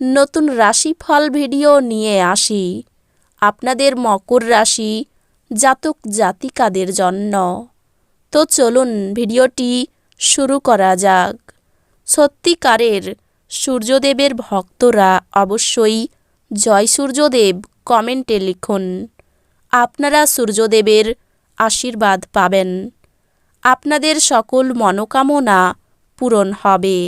নতুন রাশিফল ভিডিও নিয়ে আসি। আপনাদের মকর রাশি জাতক জাতিকাদের জন্য। তো চলুন ভিডিওটি শুরু করা যাক। সত্যিকারের সূর্যদেবের ভক্তরা অবশ্যই জয় সূর্যদেব কমেন্টে লিখুন। আপনারা সূর্যদেবের আশীর্বাদ পাবেন। আপনাদের সকল মনোকামনা পূরণ হবে।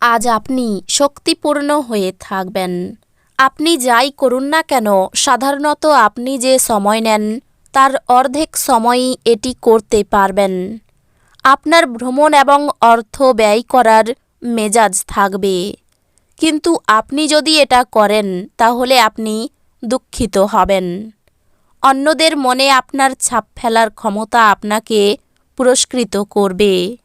আজ আপনি শক্তিপূর্ণ হয়ে থাকবেন। আপনি যাই করুন না কেন, সাধারণত আপনি যে সময় নেন, তার অর্ধেক সময়ই এটি করতে পারবেন। আপনার ভ্রমণ এবং অর্থ ব্যয় করার মেজাজ থাকবে। কিন্তু আপনি যদি এটা করেন, তাহলে আপনি দুঃখিত হবেন। অন্যদের মনে আপনার ছাপ ফেলার ক্ষমতা আপনাকে পুরস্কৃত করবে।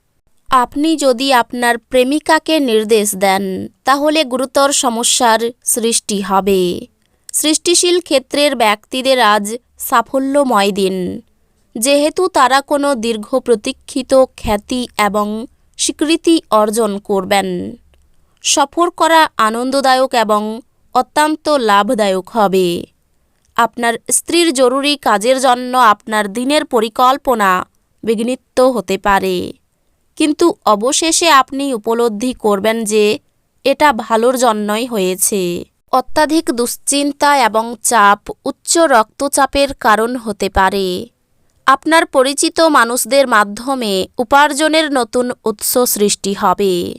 আপনি যদি আপনার প্রেমিকাকে নির্দেশ দেন, তাহলে গুরুতর সমস্যার সৃষ্টি হবে। সৃষ্টিশীল ক্ষেত্রের ব্যক্তিদের আজ সাফল্যময় দিন। যেহেতু তারা কোনো দীর্ঘ প্রতীক্ষিত খ্যাতি এবং স্বীকৃতি অর্জন করবেন। সফর করা আনন্দদায়ক এবং অত্যন্ত লাভদায়ক হবে। আপনার স্ত্রীর জরুরি কাজের জন্য আপনার দিনের পরিকল্পনা বিঘ্নিত হতে পারে। কিন্তু অবশেষে আপনি উপলব্ধি করবেন যে এটা ভালোর জন্যই হয়েছে। অত্যাধিক দুশ্চিন্তা এবং চাপ, উচ্চ রক্তচাপের কারণ হতে পারে। আপনার পরিচিত মানুষদের মাধ্যমে উপার্জনের নতুন উৎস সৃষ্টি হবে।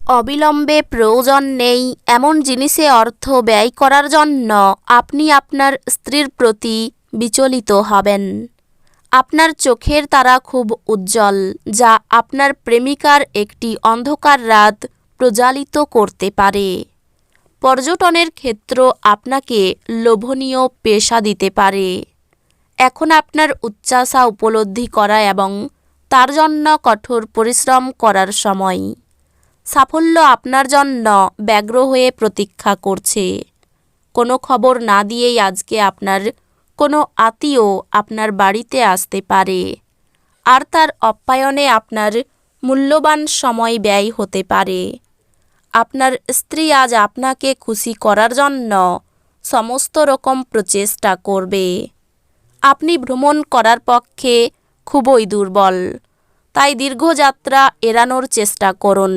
অবিলম্বে প্রয়োজন নেই এমন জিনিসে অর্থ ব্যয় করার জন্য আপনি আপনার স্ত্রীর প্রতি বিচলিত হবেন। আপনার চোখের তারা খুব উজ্জ্বল, যা আপনার প্রেমিকার একটি অন্ধকার রাত প্রজ্বালিত করতে পারে। পর্যটনের ক্ষেত্র আপনাকে লোভনীয় পেশা দিতে পারে। এখন আপনার উচ্চাসা উপলব্ধি করা এবং তার জন্য কঠোর পরিশ্রম করার সময়। সাফল্য আপনার জন্য ব্যগ্র হয়ে প্রতীক্ষা করছে। কোনো খবর না দিয়েই আজকে আপনার কোনো আত্মীয় আপনার বাড়িতে আসতে পারে। আর তার অপ্যায়নে আপনার মূল্যবান সময় ব্যয় হতে পারে। আপনার স্ত্রী আজ আপনাকে খুশি করার জন্য সমস্ত রকম প্রচেষ্টা করবে। আপনি ভ্রমণ করার পক্ষে খুবই দুর্বল। তাই দীর্ঘযাত্রা এড়ানোর চেষ্টা করুন।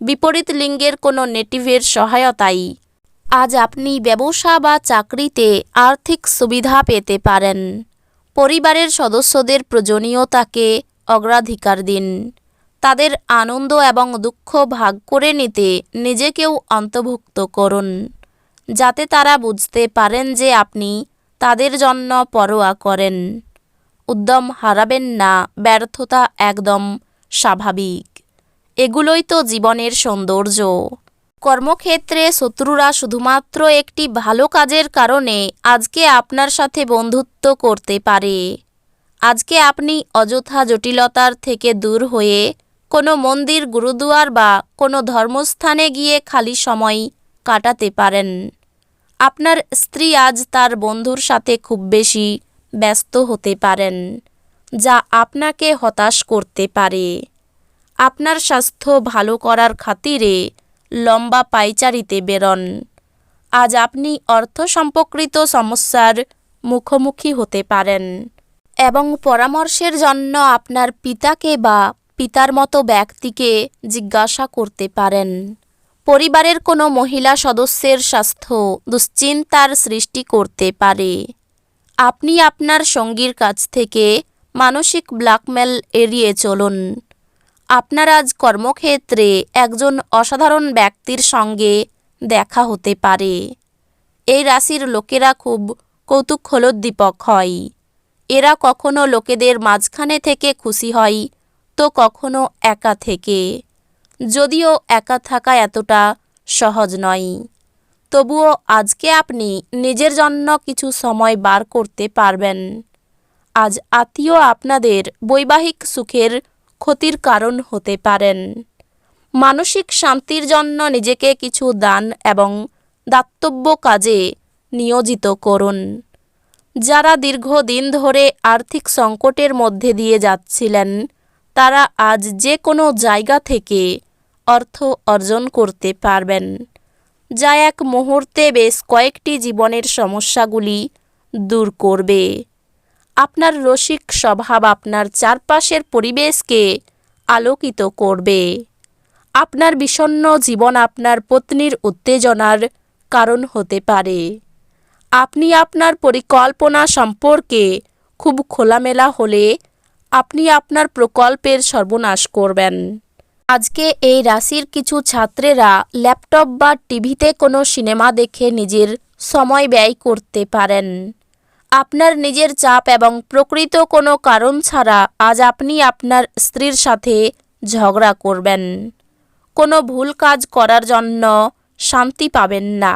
বিপরীত লিঙ্গের কোনো নেটিভের সহায়তাই আজ আপনি ব্যবসা বা চাকরিতে আর্থিক সুবিধা পেতে পারেন। পরিবারের সদস্যদের প্রয়োজনীয়তাকে অগ্রাধিকার দিন। তাদের আনন্দ এবং দুঃখ ভাগ করে নিতে নিজেকেও অন্তর্ভুক্ত করুন, যাতে তারা বুঝতে পারেন যে আপনি তাদের জন্য পরোয়া করেন। উদ্যম হারাবেন না, ব্যর্থতা একদম স্বাভাবিক। এগুলোই তো জীবনের সৌন্দর্য। কর্মক্ষেত্রে শত্রুরা শুধুমাত্র একটি ভালো কাজের কারণে আজকে আপনার সাথে বন্ধুত্ব করতে পারে। আজকে আপনি অযথা জটিলতার থেকে দূর হয়ে কোনো মন্দির, গুরুদুয়ার বা কোনো ধর্মস্থানে গিয়ে খালি সময় কাটাতে পারেন। আপনার স্ত্রী আজ তার বন্ধুর সাথে খুব বেশি ব্যস্ত হতে পারেন, যা আপনাকে হতাশ করতে পারে। আপনার স্বাস্থ্য ভালো করার খাতিরে লম্বা পাইচারিতে বেরোন। আজ আপনি অর্থ সম্পর্কিত সমস্যার মুখোমুখি হতে পারেন এবং পরামর্শের জন্য আপনার পিতাকে বা পিতার মতো ব্যক্তিকে জিজ্ঞাসা করতে পারেন। পরিবারের কোনো মহিলা সদস্যের স্বাস্থ্য দুশ্চিন্তার সৃষ্টি করতে পারে। আপনি আপনার সঙ্গীর কাছ থেকে মানসিক ব্ল্যাকমেল এড়িয়ে চলুন। আপনার আজ কর্মক্ষেত্রে একজন অসাধারণ ব্যক্তির সঙ্গে দেখা হতে পারে। এই রাশির লোকেরা খুব কৌতূহলোদ্দীপক হয়। এরা কখনো লোকেদের মাঝখানে থেকে খুশি হয়, তো কখনো একা থেকে। যদিও একা থাকা এতটা সহজ নয়। তবুও আজকে আপনি নিজের জন্য কিছু সময় বার করতে পারবেন। আজ আত্মীয় আপনাদের বৈবাহিক সুখের ক্ষতির কারণ হতে পারেন। মানসিক শান্তির জন্য নিজেকে কিছু দান এবং দাতব্য কাজে নিয়োজিত করুন। যারা দীর্ঘদিন ধরে আর্থিক সংকটের মধ্যে দিয়ে যাচ্ছিলেন, তারা আজ যে কোনো জায়গা থেকে অর্থ অর্জন করতে পারবেন। যা এক মুহূর্তে বেশ কয়েকটি জীবনের সমস্যাগুলি দূর করবে। আপনার রসিক স্বভাব আপনার চারপাশের পরিবেশকে আলোকিত করবে। আপনার বিষণ্ণ জীবন আপনার পত্নীর উত্তেজনার কারণ হতে পারে। আপনি আপনার পরিকল্পনা সম্পর্কে খুব খোলামেলা হলে আপনি আপনার প্রকল্পের সর্বনাশ করবেন। আজকে এই রাশির কিছু ছাত্রেরা ল্যাপটপ বা টিভিতে কোনো সিনেমা দেখে নিজের সময় ব্যয় করতে পারেন। আপনার নিজের চাপ এবং প্রকৃত কোনো কারণ ছাড়া আজ আপনি আপনার স্ত্রীর সাথে ঝগড়া করবেন। কোনো ভুল কাজ করার জন্য শান্তি পাবেন না।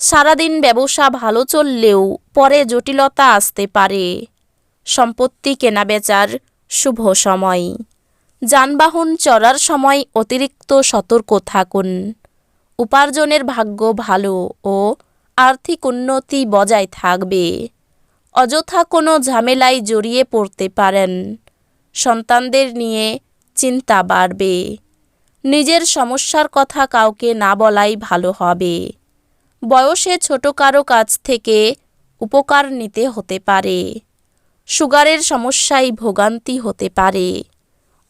সারাদিন ব্যবসা ভালো চললেও পরে জটিলতা আসতে পারে। সম্পত্তি কেনাবেচার শুভ সময়। যানবাহন চড়ার সময় অতিরিক্ত সতর্ক থাকুন। উপার্জনের ভাগ্য ভালো ও আর্থিক উন্নতি বজায় থাকবে। অযথা কোনো ঝামেলায় জড়িয়ে পড়তে পারেন। সন্তানদের নিয়ে চিন্তা বাড়বে। নিজের সমস্যার কথা কাউকে না বলাই ভালো হবে। বয়সে ছোট কারও কাছ থেকে উপকার নিতে হতে পারে। সুগারের সমস্যায় ভোগান্তি হতে পারে।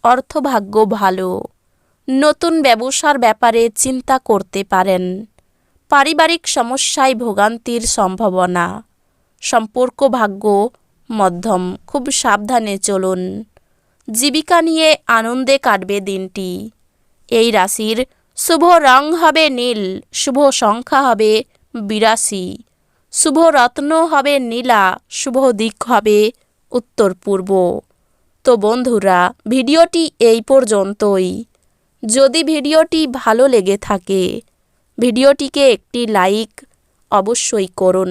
অর্থভাগ্য ভালো। নতুন ব্যবসার ব্যাপারে চিন্তা করতে পারেন। পারিবারিক সমস্যায় ভোগান্তির সম্ভাবনা। সম্পর্ক ভাগ্য মধ্যম। খুব সাবধানে চলুন। জীবিকা নিয়ে আনন্দে কাটবে দিনটি। এই রাশির শুভ রং হবে নীল, শুভ সংখ্যা হবে বিরাশি। শুভ রত্ন হবে নীলা, শুভ দিক হবে উত্তর পূর্ব। তো বন্ধুরা, ভিডিওটি এই পর্যন্তই। যদি ভিডিওটি ভালো লেগে থাকে, ভিডিওটিকে একটি লাইক অবশ্যই করুন।